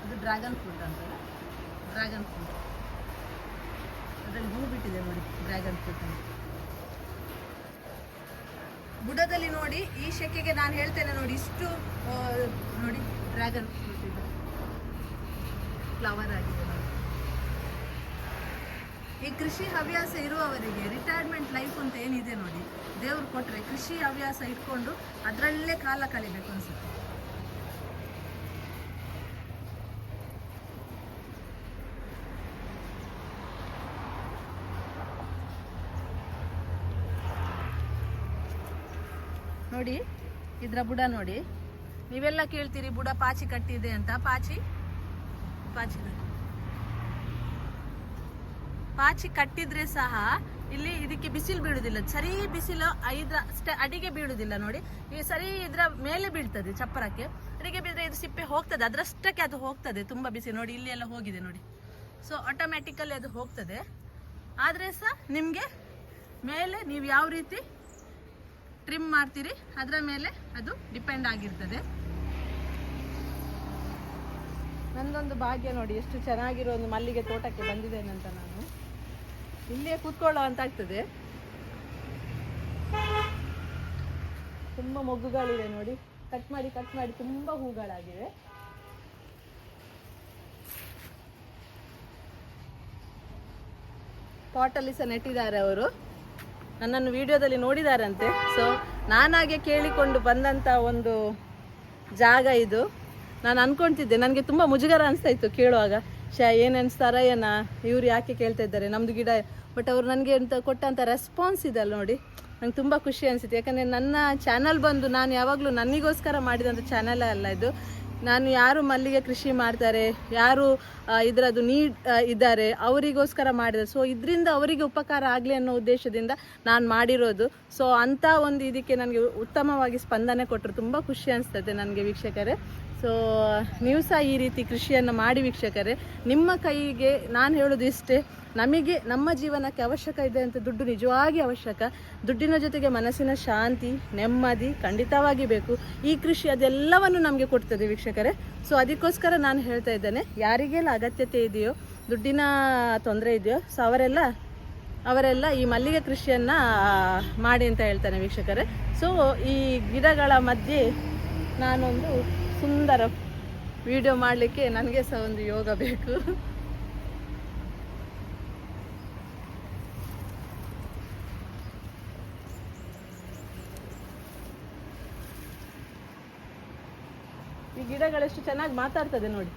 ಅದು ಡ್ರ್ಯಾಗನ್ ಫ್ರೂಟ್ ಅಂತ ಡ್ರ್ಯಾಗನ್ ಫ್ರೂಟ್ ಅದರಲ್ಲಿ ಹೂ ಬಿಟ್ಟಿದೆ ನೋಡಿ ಡ್ರ್ಯಾಗನ್ ಫ್ರೂಟ್ ಬುಡದಲ್ಲಿ ನೋಡಿ, ಈ ಶೆಕೆಗೆ ನಾನು ಹೇಳ್ತೇನೆ ನೋಡಿ, ಇಷ್ಟು ನೋಡಿ ಡ್ರ್ಯಾಗನ್ ಫ್ರೂಟ್ ಇದೆ. ಫ್ಲವರ್ ಆಗಿದೆ ಈ ಕೃಷಿ ಹವ್ಯಾಸ ಇರುವವರಿಗೆ ರಿಟೈರ್ಮೆಂಟ್ ಲೈಫ್ ಅಂತ ಏನಿದೆ ನೋಡಿ, ದೇವ್ರು ಕೊಟ್ಟರೆ ಕೃಷಿ ಹವ್ಯಾಸ ಇಟ್ಕೊಂಡು ಅದರಲ್ಲೇ ಕಾಲ ಕಳಿಬೇಕು ಅನ್ಸುತ್ತೆ ನೋಡಿ ಬುಡ ನೋಡಿ. ನೀವೆಲ್ಲ ಕೇಳ್ತೀರಿ, ಬುಡ ಪಾಚಿ ಕಟ್ಟಿದೆ ಅಂತ. ಪಾಚಿ? ಪಾಚಿ ಪಾಚಿ ಕಟ್ಟಿದ್ರೆ ಸಹ ಇಲ್ಲಿ ಇದಕ್ಕೆ ಬಿಸಿಲು ಬೀಳುದಿಲ್ಲ. ಸರಿ ಬಿಸಿಲು ಐದರ ಅಡಿಗೆ ಬೀಳುದಿಲ್ಲ ನೋಡಿ. ಈ ಸರಿ ಇದ್ರ ಮೇಲೆ ಬೀಳ್ತದೆ ಚಪ್ಪರಕ್ಕೆ. ಅಡಿಗೆ ಬಿದ್ರೆ ಇದು ಸಿಪ್ಪೆ ಹೋಗ್ತದೆ. ಅದರಷ್ಟಕ್ಕೆ ಅದು ಹೋಗ್ತದೆ. ತುಂಬಾ ಬಿಸಿ ನೋಡಿ, ಇಲ್ಲಿ ಎಲ್ಲ ಹೋಗಿದೆ ನೋಡಿ. ಸೊ ಆಟೋಮ್ಯಾಟಿಕಲಿ ಅದು ಹೋಗ್ತದೆ. ಆದ್ರೆ ಸಹ ನಿಮ್ಗೆ ಮೇಲೆ ನೀವು ಯಾವ ರೀತಿ ಟ್ರಿಮ್ ಮಾಡ್ತೀರಿ. ಅದರ ಮೇಲೆ ಅದು ಡಿಪೆಂಡ್ ಆಗಿರ್ತದೆ. ನಂದೊಂದು ಭಾಗ್ಯ ನೋಡಿ, ಎಷ್ಟು ಚೆನ್ನಾಗಿರೋ ಒಂದು ಮಲ್ಲಿಗೆ ತೋಟಕ್ಕೆ ಬಂದಿದ್ದೇನೆ ಅಂತ ನಾನು. ಇಲ್ಲಿಯೇ ಕೂತ್ಕೊಳ್ಳೋ ಅಂತ ಆಗ್ತದೆ. ತುಂಬ ಮೊಗ್ಗುಗಳಿವೆ ನೋಡಿ. ಕಟ್ ಮಾಡಿ ಕಟ್ ಮಾಡಿ ತುಂಬ ಹೂಗಳಾಗಿವೆ. ಪಾಟಲ್ಲಿ ಸಹ ನೆಟ್ಟಿದ್ದಾರೆ ಅವರು. ನನ್ನನ್ನು ವಿಡಿಯೋದಲ್ಲಿ ನೋಡಿದಾರಂತೆ. ಸೊ ನಾನಾಗೆ ಕೇಳಿಕೊಂಡು ಬಂದಂಥ ಒಂದು ಜಾಗ ಇದು. ನಾನು ಅನ್ಕೊಂತಿದ್ದೆ, ನನಗೆ ತುಂಬ ಮುಜುಗರ ಅನಿಸ್ತಾ ಇತ್ತು ಕೇಳುವಾಗ. ಶ ಏನು ಅನಿಸ್ತಾರ ಏನ ಇವ್ರು ಯಾಕೆ ಕೇಳ್ತಾ ಇದ್ದಾರೆ ನಮ್ಮದು ಗಿಡ. ಬಟ್ ಅವ್ರು ನನಗೆ ಅಂತ ಕೊಟ್ಟಂಥ ರೆಸ್ಪಾನ್ಸ್ ಇದಲ್ಲ ನೋಡಿ. ನಂಗೆ ತುಂಬ ಖುಷಿ ಅನಿಸುತ್ತೆ. ಯಾಕಂದರೆ ನನ್ನ ಚಾನಲ್ ಬಂದು ನಾನು ಯಾವಾಗಲೂ ನನಗೋಸ್ಕರ ಮಾಡಿದಂಥ ಚಾನಲ್ ಅಲ್ಲ ಇದು. ನಾನು ಯಾರು ಮಲ್ಲಿಗೆ ಕೃಷಿ ಮಾಡ್ತಾರೆ, ಯಾರು ಇದರದು ನೀಡ್ ಇದ್ದಾರೆ, ಅವರಿಗೋಸ್ಕರ ಮಾಡಿದೆ. ಸೊ ಇದರಿಂದ ಅವರಿಗೆ ಉಪಕಾರ ಆಗಲಿ ಅನ್ನೋ ಉದ್ದೇಶದಿಂದ ನಾನು ಮಾಡಿರೋದು. ಸೊ ಅಂಥ ಒಂದು ಇದಕ್ಕೆ ನನಗೆ ಉತ್ತಮವಾಗಿ ಸ್ಪಂದನೆ ಕೊಟ್ಟರು ತುಂಬ ಖುಷಿ ಅನಿಸ್ತದೆ ನನಗೆ ವೀಕ್ಷಕರೇ. ಸೊ ನೀವು ಸಹ ಈ ರೀತಿ ಕೃಷಿಯನ್ನು ಮಾಡಿ ವೀಕ್ಷಕರೇ, ನಿಮ್ಮ ಕೈಗೆ ನಾನು ಹೇಳೋದು ಇಷ್ಟೇ, ನಮಗೆ ನಮ್ಮ ಜೀವನಕ್ಕೆ ಅವಶ್ಯಕ ಇದೆ ಅಂತ ದುಡ್ಡು ನಿಜವಾಗಿ ಅವಶ್ಯಕ. ದುಡ್ಡಿನ ಜೊತೆಗೆ ಮನಸ್ಸಿನ ಶಾಂತಿ, ನೆಮ್ಮದಿ ಖಂಡಿತವಾಗಿ ಬೇಕು. ಈ ಕೃಷಿ ಅದೆಲ್ಲವನ್ನು ನಮಗೆ ಕೊಡ್ತದೆ ವೀಕ್ಷಕರೇ. ಸೊ ಅದಕ್ಕೋಸ್ಕರ ನಾನು ಹೇಳ್ತಾ ಇದ್ದೇನೆ, ಯಾರಿಗೆಲ್ಲ ಅಗತ್ಯತೆ ಇದೆಯೋ, ದುಡ್ಡಿನ ತೊಂದರೆ ಇದೆಯೋ ಸೊ ಅವರೆಲ್ಲ ಅವರೆಲ್ಲ ಈ ಮಲ್ಲಿಗೆ ಕೃಷಿಯನ್ನು ಮಾಡಿ ಅಂತ ಹೇಳ್ತಾನೆ ವೀಕ್ಷಕರೇ. ಸೊ ಈ ಗಿಡಗಳ ಮಧ್ಯೆ ನಾನೊಂದು ಸುಂದರ ವಿಡಿಯೋ ಮಾಡಲಿಕ್ಕೆ ನನಗೆ ಸಹ ಒಂದು ಯೋಗ ಬೇಕು. ಈ ಗಿಡಗಳೆಷ್ಟು ಚೆನ್ನಾಗಿ ಮಾತಾಡ್ತದೆ ನೋಡಿ.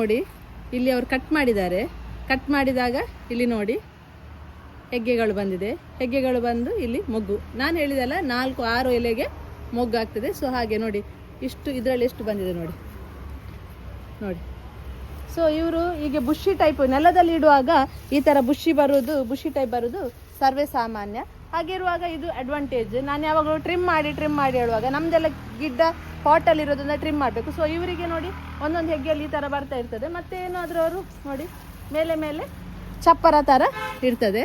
ನೋಡಿ ಇಲ್ಲಿ ಅವರು ಕಟ್ ಮಾಡಿದ್ದಾರೆ. ಕಟ್ ಮಾಡಿದಾಗ ಇಲ್ಲಿ ನೋಡಿ ಹೆಗ್ಗೆಗಳು ಬಂದಿದೆ. ಹೆಗ್ಗೆಗಳು ಬಂದು ಇಲ್ಲಿ ಮೊಗ್ಗು. ನಾನು ಹೇಳಿದಲ್ಲ ನಾಲ್ಕು ಆರು ಎಲೆಗೆ ಮೊಗ್ಗು ಆಗ್ತದೆ. ಸೊ ಹಾಗೆ ನೋಡಿ ಇಷ್ಟು ಇದರಲ್ಲಿ ಎಷ್ಟು ಬಂದಿದೆ ನೋಡಿ. ನೋಡಿ. ಸೊ ಇವರು ಈಗ ಬುಷಿ ಟೈಪ್ ನೆಲದಲ್ಲಿ ಇಡುವಾಗ ಈ ಥರ ಬುಷಿ ಬರುವುದು ಬುಷಿ ಟೈಪ್ ಬರೋದು ಸರ್ವೇ ಸಾಮಾನ್ಯ. ಹಾಗಿರುವಾಗ ಇದು ಅಡ್ವಾಂಟೇಜ್ ನಾನು ಯಾವಾಗಲೂ ಟ್ರಿಮ್ ಮಾಡಿ ಟ್ರಿಮ್ ಮಾಡಿ ಹೇಳುವಾಗ ನಮ್ದೆಲ್ಲ ಗಿಡ್ಡ ಪಾಟಲ್ಲಿ ಇರೋದನ್ನ ಟ್ರಿಮ್ ಮಾಡಬೇಕು. ಸೊ ಇವರಿಗೆ ನೋಡಿ ಒಂದೊಂದು ಹೆಗ್ಗೆಯಲ್ಲಿ ಈ ಥರ ಬರ್ತಾ ಇರ್ತದೆ. ಮತ್ತೆ ಏನಾದರೂ ಅವರು ನೋಡಿ, ಮೇಲೆ ಮೇಲೆ ಚಪ್ಪರ ಥರ ಇರ್ತದೆ.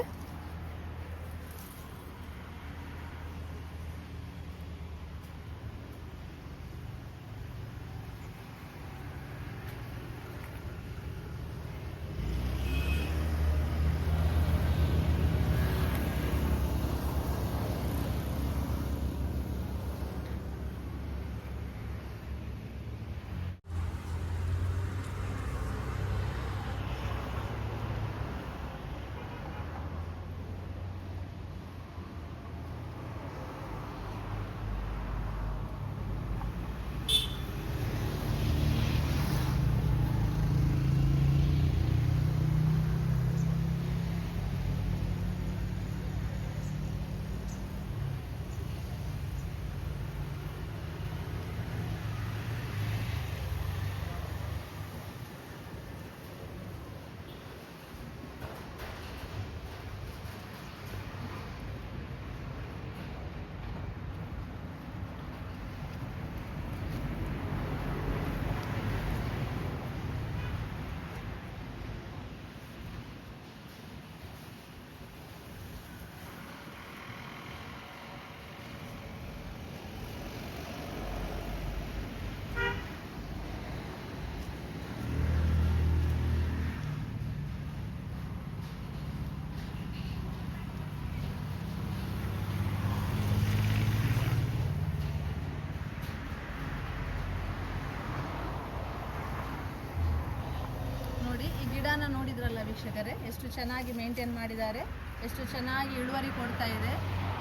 ನೋಡಿದ್ರಲ್ಲ ವೀಕ್ಷಕರೇ, ಎಷ್ಟು ಚೆನ್ನಾಗಿ ಮೇಂಟೈನ್ ಮಾಡಿದ್ದಾರೆ, ಎಷ್ಟು ಚೆನ್ನಾಗಿ ಇಳುವರಿ ಕೊಡ್ತಾ ಇದೆ,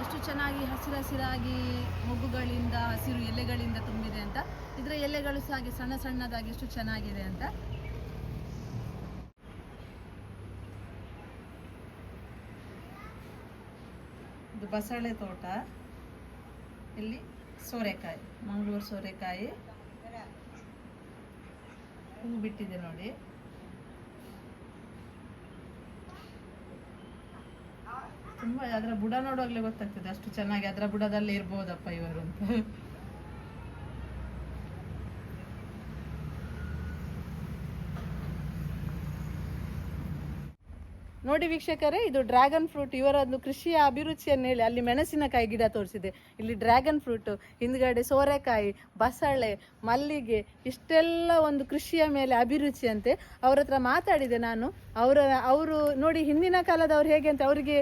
ಎಷ್ಟು ಚೆನ್ನಾಗಿ ಹಸಿರು ಹಸಿರಾಗಿ ಮೊಗ್ಗುಗಳಿಂದ, ಹಸಿರು ಎಲೆಗಳಿಂದ ತುಂಬಿದೆ ಅಂತ. ಇದರ ಎಲೆಗಳು ಸಹ ಸಣ್ಣ ಸಣ್ಣದಾಗಿ ಎಷ್ಟು ಚೆನ್ನಾಗಿದೆ ಅಂತ. ಇದು ಬಸಳೆ ತೋಟ. ಇಲ್ಲಿ ಸೋರೆಕಾಯಿ, ಮಂಗಳೂರು ಸೋರೆಕಾಯಿ. ಹೂ ಬಿಟ್ಟಿದೆ ನೋಡಿ. ತುಂಬಾ ಅದರ ಬುಡ ನೋಡುವಾಗಲೇ ಗೊತ್ತಾಗ್ತದೆ ಅಷ್ಟು ಚೆನ್ನಾಗಿ ಅದರ ಬುಡದಲ್ಲಿ ಇರ್ಬೋದಪ್ಪ ಇವರು ಅಂತ. ನೋಡಿ ವೀಕ್ಷಕರೇ, ಇದು ಡ್ರ್ಯಾಗನ್ ಫ್ರೂಟ್. ಇವರದ್ದು ಕೃಷಿಯ ಅಭಿರುಚಿಯನ್ನು ಹೇಳಿ, ಅಲ್ಲಿ ಮೆಣಸಿನಕಾಯಿ ಗಿಡ ತೋರಿಸಿದೆ. ಇಲ್ಲಿ ಡ್ರ್ಯಾಗನ್ ಫ್ರೂಟ್, ಹಿಂದ್ಗಡೆ ಸೋರೆಕಾಯಿ, ಬಸಳೆ, ಮಲ್ಲಿಗೆ, ಇಷ್ಟೆಲ್ಲ ಒಂದು ಕೃಷಿಯ ಮೇಲೆ ಅಭಿರುಚಿ ಅಂತೆ ಅವ್ರ ಹತ್ರ ಮಾತಾಡಿದೆ ನಾನು. ಅವರ, ಅವರು ನೋಡಿ, ಹಿಂದಿನ ಕಾಲದವ್ರು ಹೇಗೆ ಅಂತ ಅವರಿಗೆ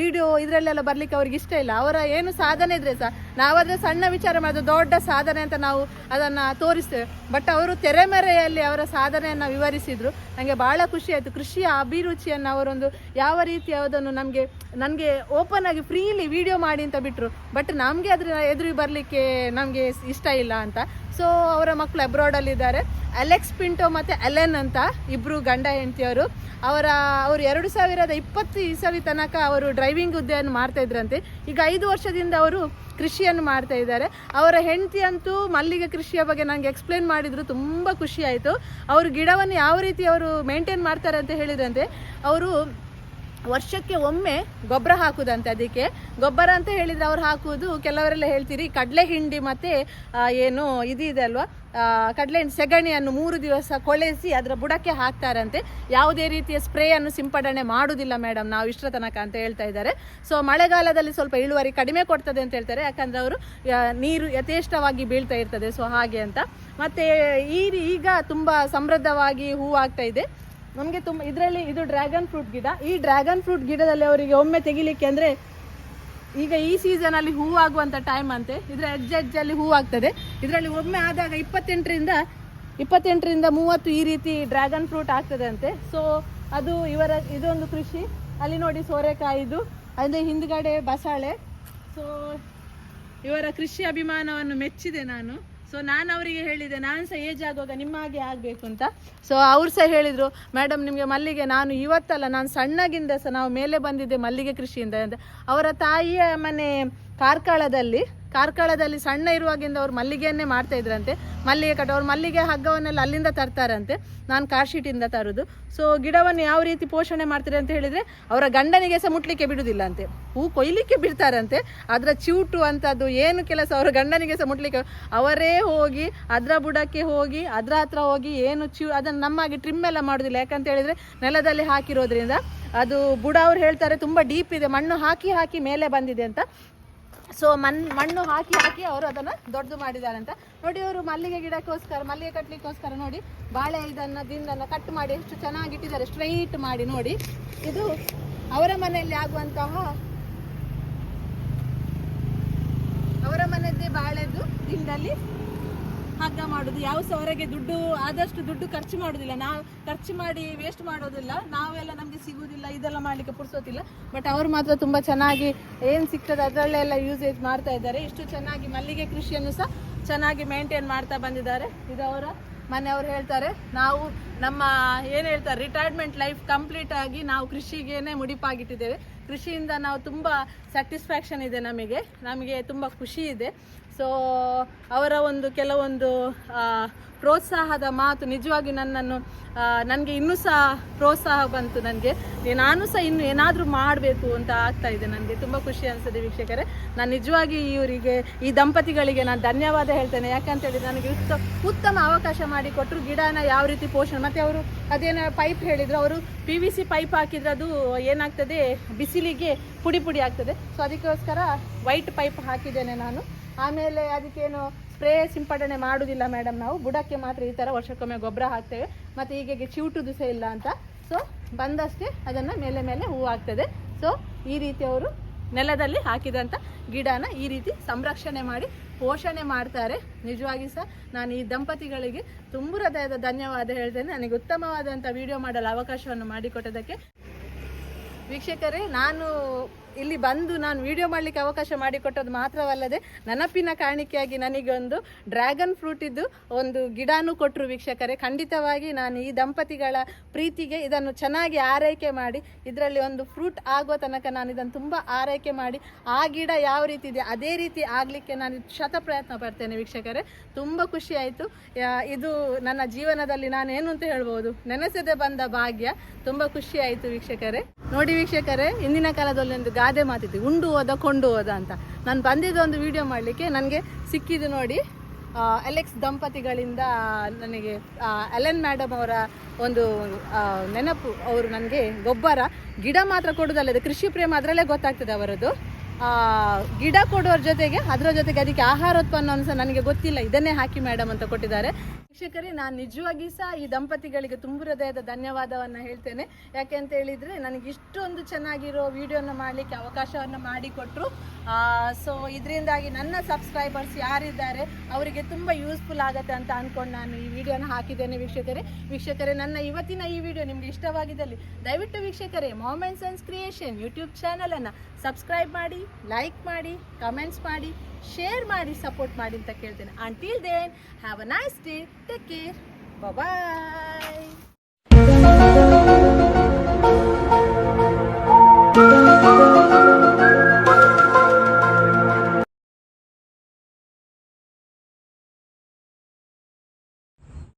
ವಿಡಿಯೋ ಇದರಲ್ಲೆಲ್ಲ ಬರಲಿಕ್ಕೆ ಅವ್ರಿಗೆ ಇಷ್ಟ ಇಲ್ಲ. ಅವರ ಏನು ಸಾಧನೆ ಇದ್ರೆ ಸಹ ನಾವಾದರೆ ಸಣ್ಣ ವಿಚಾರ ಮಾಡೋದು ದೊಡ್ಡ ಸಾಧನೆ ಅಂತ ನಾವು ಅದನ್ನು ತೋರಿಸ್ತೇವೆ. ಬಟ್ ಅವರು ತೆರೆಮರೆಯಲ್ಲಿ ಅವರ ಸಾಧನೆಯನ್ನು ವಿವರಿಸಿದರು. ನನಗೆ ಭಾಳ ಖುಷಿ ಆಯಿತು. ಕೃಷಿಯ ಅಭಿರುಚಿಯನ್ನು ಅವರೊಂದು ಯಾವ ರೀತಿ ಅದನ್ನು ನಮಗೆ ನನಗೆ ಓಪನ್ ಆಗಿ ಫ್ರೀಲಿ ವಿಡಿಯೋ ಮಾಡಿ ಅಂತ ಬಿಟ್ಟರು ಬಟ್ ನಮಗೆ ಅದ್ರ ಎದುರು ಬರಲಿಕ್ಕೆ ನಮಗೆ ಇಷ್ಟ ಇಲ್ಲ ಅಂತ. ಸೊ ಅವರ ಮಕ್ಕಳು ಅಬ್ರಾಡಲ್ಲಿದ್ದಾರೆ ಅಲೆಕ್ಸ್ ಪಿಂಟೋ ಮತ್ತು ಅಲೆನ್ ಅಂತ ಇಬ್ಬರು ಗಂಡ ಹೆಂಡತಿಯವರು. ಅವರ, ಅವರು ಎರಡು ಸಾವಿರದ ಇಪ್ಪತ್ತು ಇಸವಿ ತನಕ ಅವರು ಡ್ರೈವಿಂಗ್ ಹುದ್ದೆಯನ್ನು ಮಾಡ್ತಾಯಿದ್ರಂತೆ ಈಗ ಐದು ವರ್ಷದಿಂದ ಅವರು ಕೃಷಿಯನ್ನು ಮಾಡ್ತಾ ಇದ್ದಾರೆ. ಅವರ ಹೆಂಡತಿ ಅಂತೂ ಮಲ್ಲಿಗೆ ಕೃಷಿಯ ಬಗ್ಗೆ ನನಗೆ ಎಕ್ಸ್ಪ್ಲೇನ್ ಮಾಡಿದ್ರು, ತುಂಬ ಖುಷಿ ಆಯಿತು. ಅವರು ಗಿಡವನ್ನು ಯಾವ ರೀತಿ ಅವರು ಮೇಂಟೈನ್ ಮಾಡ್ತಾರೆ ಅಂತ ಹೇಳಿದ್ರಂತೆ, ಅವರು ವರ್ಷಕ್ಕೆ ಒಮ್ಮೆ ಗೊಬ್ಬರ ಹಾಕುದಂತೆ ಅದಕ್ಕೆ. ಗೊಬ್ಬರ ಅಂತ ಹೇಳಿದ್ರೆ ಅವ್ರು ಹಾಕುವುದು, ಕೆಲವರೆಲ್ಲ ಹೇಳ್ತೀರಿ ಕಡಲೆ ಹಿಂಡಿ ಮತ್ತೆ ಏನು ಇದಿದೆ ಇದೆ ಅಲ್ವಾ? ಕಡಲೆ ಸೆಗಣಿಯನ್ನು ಮೂರು ದಿವಸ ಕೊಳೆಸಿ ಅದರ ಬುಡಕ್ಕೆ ಹಾಕ್ತಾರಂತೆ. ಯಾವುದೇ ರೀತಿಯ ಸ್ಪ್ರೇಯನ್ನು ಸಿಂಪಡಣೆ ಮಾಡುವುದಿಲ್ಲ ಮೇಡಮ್, ನಾವು ಇಷ್ಟರ ತನಕ ಅಂತ ಹೇಳ್ತಾ ಇದ್ದಾರೆ. ಸೊ ಮಳೆಗಾಲದಲ್ಲಿ ಸ್ವಲ್ಪ ಇಳುವರಿ ಕಡಿಮೆ ಕೊಡ್ತದೆ ಅಂತ ಹೇಳ್ತಾರೆ. ಯಾಕಂದ್ರೆ ಅವರು ನೀರು ಯಥೇಷ್ಟವಾಗಿ ಬೀಳ್ತಾ ಇರ್ತದೆ. ಸೊ ಹಾಗೆ ಅಂತ. ಮತ್ತೆ ಈ ಈಗ ತುಂಬ ಸಮೃದ್ಧವಾಗಿ ಹೂವಾಗ್ತಾ ಇದೆ. ನಮಗೆ ತುಂಬ ಇದರಲ್ಲಿ ಇದು ಡ್ರ್ಯಾಗನ್ ಫ್ರೂಟ್ ಗಿಡ. ಈ ಡ್ರ್ಯಾಗನ್ ಫ್ರೂಟ್ ಗಿಡದಲ್ಲಿ ಅವರಿಗೆ ಒಮ್ಮೆ ತೆಗಿಲಿಕ್ಕೆ ಅಂದರೆ ಈಗ ಈ ಸೀಸನ್ ಅಲ್ಲಿ ಹೂ ಆಗುವಂತ ಟೈಮ್ ಅಂತೆ. ಇದರ ಅಜ್ಜಲ್ಲಿ ಎಡ್ಜ್ ಅಲ್ಲಿ ಹೂ ಆಗ್ತದೆ. ಇದರಲ್ಲಿ ಒಮ್ಮೆ ಆದಾಗ ಇಪ್ಪತ್ತೆಂಟರಿಂದ ಇಪ್ಪತ್ತೆಂಟರಿಂದ ಮೂವತ್ತು ಈ ರೀತಿ ಡ್ರ್ಯಾಗನ್ ಫ್ರೂಟ್ ಆಗ್ತದೆ ಅಂತೆ. ಸೊ ಅದು ಇವರ ಇದೊಂದು ಕೃಷಿ. ಅಲ್ಲಿ ನೋಡಿ ಸೋರೆಕಾಯಿದು ಅಂದರೆ ಹಿಂದ್ಗಡೆ ಬಸಳೆ. ಸೊ ಇವರ ಕೃಷಿ ಅಭಿಮಾನವನ್ನು ಮೆಚ್ಚಿದೆ ನಾನು. ಸೊ ನಾನು ಅವರಿಗೆ ಹೇಳಿದೆ, ನಾನು ಸಹ ಏಜ್ ಆಗುವಾಗ ನಿಮ್ಮ ಹಾಗೆ ಆಗಬೇಕು ಅಂತ. ಸೊ ಅವ್ರು ಸಹ ಹೇಳಿದರು ಮೇಡಮ್ ನಿಮಗೆ ಮಲ್ಲಿಗೆ ನಾನು ಇವತ್ತಲ್ಲ, ನಾನು ಸಣ್ಣಗಿಂದ ಸಹ ನಾವು ಮೇಲೆ ಬಂದಿದ್ದೆ ಮಲ್ಲಿಗೆ ಕೃಷಿಯಿಂದ. ಅಂತ. ಅವರ ತಾಯಿಯ ಮನೆ ಕಾರ್ಕಳದಲ್ಲಿ ಕಾರ್ಕಳದಲ್ಲಿ ಸಣ್ಣ ಇರುವಾಗಿಂದ ಅವ್ರು ಮಲ್ಲಿಗೆಯನ್ನೇ ಮಾಡ್ತಾ ಇದ್ರಂತೆ. ಮಲ್ಲಿಗೆ ಕಟ್ಟ ಅವ್ರು ಮಲ್ಲಿಗೆ ಹಗ್ಗವನ್ನೆಲ್ಲ ಅಲ್ಲಿಂದ ತರ್ತಾರಂತೆ. ನಾನು ಕಾರ್ಶೀಟಿಂದ ತರೋದು. ಸೊ ಗಿಡವನ್ನು ಯಾವ ರೀತಿ ಪೋಷಣೆ ಮಾಡ್ತಾರೆ ಅಂತ ಹೇಳಿದರೆ, ಅವರ ಗಂಡನಿಗೆ ಸಹ ಮುಟ್ಲಿಕ್ಕೆ ಬಿಡುವುದಿಲ್ಲ ಅಂತೆ ಹೂ ಕೊಯ್ಲಿಕ್ಕೆ ಬಿಡ್ತಾರಂತೆ. ಅದರ ಚಿವುಟು ಅಂಥದ್ದು, ಏನು ಕೆಲಸ ಅವರ ಗಂಡನಿಗೆ ಸಹ ಮುಟ್ಲಿಕ್ಕೆ ಅವರೇ ಹೋಗಿ, ಅದರ ಬುಡಕ್ಕೆ ಹೋಗಿ, ಅದರ ಹತ್ರ ಹೋಗಿ ಏನು ಚಿ ಅದನ್ನು ನಮ್ಮಾಗಿ ಟ್ರಿಮ್ ಎಲ್ಲ ಮಾಡೋದಿಲ್ಲ. ಯಾಕಂತ ಹೇಳಿದರೆ, ನೆಲದಲ್ಲಿ ಹಾಕಿರೋದ್ರಿಂದ ಅದು ಬುಡ ಅವ್ರು ಹೇಳ್ತಾರೆ, ತುಂಬ ಡೀಪ್ ಇದೆ. ಮಣ್ಣು ಹಾಕಿ ಹಾಕಿ ಮೇಲೆ ಬಂದಿದೆ ಅಂತ. ಸೊ ಮಣ್, ಮಣ್ಣು ಹಾಕಿ ಹಾಕಿ ಅವರು ಅದನ್ನು ದೊಡ್ಡದು ಮಾಡಿದ್ದಾರೆ ಅಂತ ನೋಡಿ ಅವರು ಮಲ್ಲಿಗೆ ಗಿಡಕ್ಕೋಸ್ಕರ, ಮಲ್ಲಿಗೆ ಕಟ್ಟಲಿಕ್ಕೋಸ್ಕರ ನೋಡಿ ಬಾಳೆ ಇದನ್ನು ದಿಂದನ್ನು ಕಟ್ ಮಾಡಿ ಎಷ್ಟು ಚೆನ್ನಾಗಿ ಇಟ್ಟಿದ್ದಾರೆ ಸ್ಟ್ರೈಟ್ ಮಾಡಿ ನೋಡಿ. ಇದು ಅವರ ಮನೆಯಲ್ಲಿ ಆಗುವಂತಹ ಅವರ ಮನೆಯದ್ದೇ ಬಾಳೆದು, ದಿಂಡಲ್ಲಿ ಹಗ್ಗ ಮಾಡೋದು, ಯಾವ ಸಹ ಹೊರಗೆ ದುಡ್ಡು, ಆದಷ್ಟು ದುಡ್ಡು ಖರ್ಚು ಮಾಡೋದಿಲ್ಲ. ನಾವು ಖರ್ಚು ಮಾಡಿ ವೇಸ್ಟ್ ಮಾಡೋದಿಲ್ಲ. ನಾವೆಲ್ಲ ನಮಗೆ ಸಿಗುವುದಿಲ್ಲ ಇದೆಲ್ಲ ಮಾಡಲಿಕ್ಕೆ ಪುರ್ಸೋತಿಲ್ಲ ಬಟ್ ಅವರು ಮಾತ್ರ ತುಂಬ ಚೆನ್ನಾಗಿ ಏನು ಸಿಗ್ತದೆ ಅದರಲ್ಲೆಲ್ಲ ಯೂಸೇಜ್ ಮಾಡ್ತಾ ಇದ್ದಾರೆ. ಇಷ್ಟು ಚೆನ್ನಾಗಿ ಮಲ್ಲಿಗೆ ಕೃಷಿಯನ್ನು ಸಹ ಚೆನ್ನಾಗಿ ಮೇಂಟೈನ್ ಮಾಡ್ತಾ ಬಂದಿದ್ದಾರೆ. ಇದು ಅವರ ಮನೆ, ಅವ್ರು ಹೇಳ್ತಾರೆ, ನಾವು ನಮ್ಮ, ಏನು ಹೇಳ್ತಾರೆ ರಿಟೈರ್ಮೆಂಟ್ ಲೈಫ್ ಕಂಪ್ಲೀಟ್ ಆಗಿ ನಾವು ಕೃಷಿಗೇನೆ ಮುಡಿಪಾಗಿಟ್ಟಿದ್ದೇವೆ. ಕೃಷಿಯಿಂದ ನಾವು ತುಂಬ ಸ್ಯಾಟಿಸ್ಫ್ಯಾಕ್ಷನ್ ಇದೆ ನಮಗೆ. ನಮಗೆ ತುಂಬ ಖುಷಿ ಇದೆ. ಸೊ ಅವರ ಒಂದು ಕೆಲವೊಂದು ಪ್ರೋತ್ಸಾಹದ ಮಾತು ನಿಜವಾಗಿ ನನ್ನನ್ನು ನನಗೆ ಇನ್ನೂ ಸಹ ಪ್ರೋತ್ಸಾಹ ಬಂತು ನನಗೆ. ನಾನು ಸಹ ಇನ್ನು ಏನಾದರೂ ಮಾಡಬೇಕು ಅಂತ ಆಗ್ತಾ ಇದೆ ನನಗೆ. ತುಂಬ ಖುಷಿ ಅನಿಸ್ತದೆ ವೀಕ್ಷಕರೇ. ನಾನು ನಿಜವಾಗಿ ಇವರಿಗೆ, ಈ ದಂಪತಿಗಳಿಗೆ ನಾನು ಧನ್ಯವಾದ ಹೇಳ್ತೇನೆ. ಯಾಕಂತ ನನಗೆ ಉತ್ತ, ಉತ್ತಮ ಅವಕಾಶ ಮಾಡಿಕೊಟ್ರು. ಗಿಡನ ಯಾವ ರೀತಿ ಪೋಷಣೆ, ಮತ್ತು ಅವರು ಅದೇನೋ ಪೈಪ್ ಹೇಳಿದರು. ಅವರು ಪಿ ವಿ ಸಿ ಪೈಪ್ ಹಾಕಿದರೆ ಅದು ಏನಾಗ್ತದೆ? ಬಿಸಿಲಿಗೆ ಪುಡಿ ಪುಡಿ ಆಗ್ತದೆ. ಸೊ ಅದಕ್ಕೋಸ್ಕರ ವೈಟ್ ಪೈಪ್ ಹಾಕಿದ್ದೇನೆ ನಾನು. ಆಮೇಲೆ ಅದಕ್ಕೇನು ಸ್ಪ್ರೇ ಸಿಂಪಡಣೆ ಮಾಡೋದಿಲ್ಲ ಮೇಡಮ್ ನಾವು. ಬುಡಕ್ಕೆ ಮಾತ್ರ ಈ ಥರ ವರ್ಷಕ್ಕೊಮ್ಮೆ ಗೊಬ್ಬರ ಹಾಕ್ತೇವೆ. ಮತ್ತು ಹೀಗೆ ಚಿವುಟುದು ಸಹ ಇಲ್ಲ ಅಂತ. ಸೊ ಬಂದಷ್ಟೇ ಅದನ್ನು ಮೇಲೆ ಮೇಲೆ ಹೂವು ಆಗ್ತದೆ. ಸೊ ಈ ರೀತಿ ಅವರು ನೆಲದಲ್ಲಿ ಹಾಕಿದಂಥ ಗಿಡನ ಈ ರೀತಿ ಸಂರಕ್ಷಣೆ ಮಾಡಿ, ಪೋಷಣೆ ಮಾಡ್ತಾರೆ. ನಿಜವಾಗಿ ಸಹ ನಾನು ಈ ದಂಪತಿಗಳಿಗೆ ತುಂಬ ಹೃದಯದ ಧನ್ಯವಾದ ಹೇಳ್ತೇನೆ. ನನಗೆ ಉತ್ತಮವಾದಂಥ ವಿಡಿಯೋ ಮಾಡಲು ಅವಕಾಶವನ್ನು ಮಾಡಿಕೊಟ್ಟದಕ್ಕೆ. ವೀಕ್ಷಕರೇ, ನಾನು ಇಲ್ಲಿ ಬಂದು ನಾನು ವಿಡಿಯೋ ಮಾಡಲಿಕ್ಕೆ ಅವಕಾಶ ಮಾಡಿಕೊಟ್ಟದ್ದು ಮಾತ್ರವಲ್ಲದೆ ನೆನಪಿನ ಕಾಣಿಕೆಯಾಗಿ ನನಗೆ ಒಂದು ಡ್ರ್ಯಾಗನ್ ಫ್ರೂಟಿದ್ದು ಒಂದು ಗಿಡನೂ ಕೊಟ್ಟರು ವೀಕ್ಷಕರೇ. ಖಂಡಿತವಾಗಿ ನಾನು ಈ ದಂಪತಿಗಳ ಪ್ರೀತಿಗೆ ಇದನ್ನು ಚೆನ್ನಾಗಿ ಆರೈಕೆ ಮಾಡಿ, ಇದರಲ್ಲಿ ಒಂದು ಫ್ರೂಟ್ ಆಗುವ ತನಕ ನಾನು ಇದನ್ನು ತುಂಬ ಆರೈಕೆ ಮಾಡಿ, ಆ ಗಿಡ ಯಾವ ರೀತಿ ಇದೆ, ಅದೇ ರೀತಿ ಆಗಲಿಕ್ಕೆ ನಾನು ಶತ ಪ್ರಯತ್ನ ಪಡ್ತೇನೆ ವೀಕ್ಷಕರೇ. ತುಂಬ ಖುಷಿ ಆಯಿತು. ಇದು ನನ್ನ ಜೀವನದಲ್ಲಿ ನಾನು ಏನು ಅಂತ ಹೇಳ್ಬೋದು? ನೆನೆಸದೆ ಬಂದ ಭಾಗ್ಯ. ತುಂಬ ಖುಷಿ ಆಯಿತು ವೀಕ್ಷಕರೇ. ನೋಡಿ ವೀಕ್ಷಕರೇ ಇಂದಿನ ಕಾಲದಲ್ಲಿ ಒಂದು ಗಾದೆ ಮಾತಿದೆ ಉಂಡು ಹೋದ, ಕೊಂಡು ಹೋದ ಅಂತ. ನಾನು ಬಂದಿದ್ದ ಒಂದು ವಿಡಿಯೋ ಮಾಡಲಿಕ್ಕೆ, ನನಗೆ ಸಿಕ್ಕಿದ್ದು ನೋಡಿ ಅಲೆಕ್ಸ್ ದಂಪತಿಗಳಿಂದ ನನಗೆ ಅಲೆನ್ ಮ್ಯಾಡಮ್ ಅವರ ಒಂದು ನೆನಪು, ಅವರು ನನಗೆ ಗೊಬ್ಬರ, ಗಿಡ ಮಾತ್ರ ಕೊಡೋದಲ್ಲದೆ ಕೃಷಿ ಪ್ರೇಮ ಅದರಲ್ಲೇ ಗೊತ್ತಾಗ್ತದೆ ಅವರದ್ದು. ಗಿಡ ಕೊಡೋರ ಜೊತೆಗೆ, ಅದರ ಜೊತೆಗೆ ಅದಕ್ಕೆ ಆಹಾರೋತ್ಪನ್ನ ಸಹ ನನಗೆ ಗೊತ್ತಿಲ್ಲ. ಇದನ್ನೇ ಹಾಕಿ ಮೇಡಮ್ ಅಂತ ಕೊಟ್ಟಿದ್ದಾರೆ. ಶಿಕ್ಷಕರೇ ನಾನು ನಿಜವಾಗಿ ಸಹ ಈ ದಂಪತಿಗಳಿಗೆ ತುಂಬ ಹೃದಯದ ಧನ್ಯವಾದವನ್ನು ಹೇಳ್ತೇನೆ. ಯಾಕೆ ಅಂತ ಹೇಳಿದರೆ, ನನಗೆ ಇಷ್ಟೊಂದು ಚೆನ್ನಾಗಿರೋ ವಿಡಿಯೋನ ಮಾಡಲಿಕ್ಕೆ ಅವಕಾಶವನ್ನು ಮಾಡಿಕೊಟ್ರು. ಸೊ ಇದರಿಂದಾಗಿ ನನ್ನ ಸಬ್ಸ್ಕ್ರೈಬರ್ಸ್ ಯಾರಿದ್ದಾರೆ, ಅವರಿಗೆ ತುಂಬ ಯೂಸ್ಫುಲ್ ಆಗುತ್ತೆ ಅಂತ ಅಂದ್ಕೊಂಡು ನಾನು ಈ ವಿಡಿಯೋನ ಹಾಕಿದ್ದೇನೆ ವೀಕ್ಷಕರೇ. ವೀಕ್ಷಕರೇ, ನನ್ನ ಇವತ್ತಿನ ಈ ವಿಡಿಯೋ ನಿಮಗೆ ಇಷ್ಟವಾಗಿದ್ದಲ್ಲಿ ದಯವಿಟ್ಟು ವೀಕ್ಷಕರೇ ಮೊಮೆಂಟ್ಸ್ ಆ್ಯಂಡ್ ಕ್ರಿಯೇಷನ್ ಯೂಟ್ಯೂಬ್ ಚಾನಲನ್ನು ಸಬ್ಸ್ಕ್ರೈಬ್ ಮಾಡಿ. ಲೈಕ್ ಮಾಡಿ ಕಮೆಂಟ್ಸ್ ಮಾಡಿ ಶೇರ್ ಮಾಡಿ ಸಪೋರ್ಟ್ ಮಾಡಿ ಅಂತ ಕೇಳ್ತೇನೆ. Until then have a nice day take care bye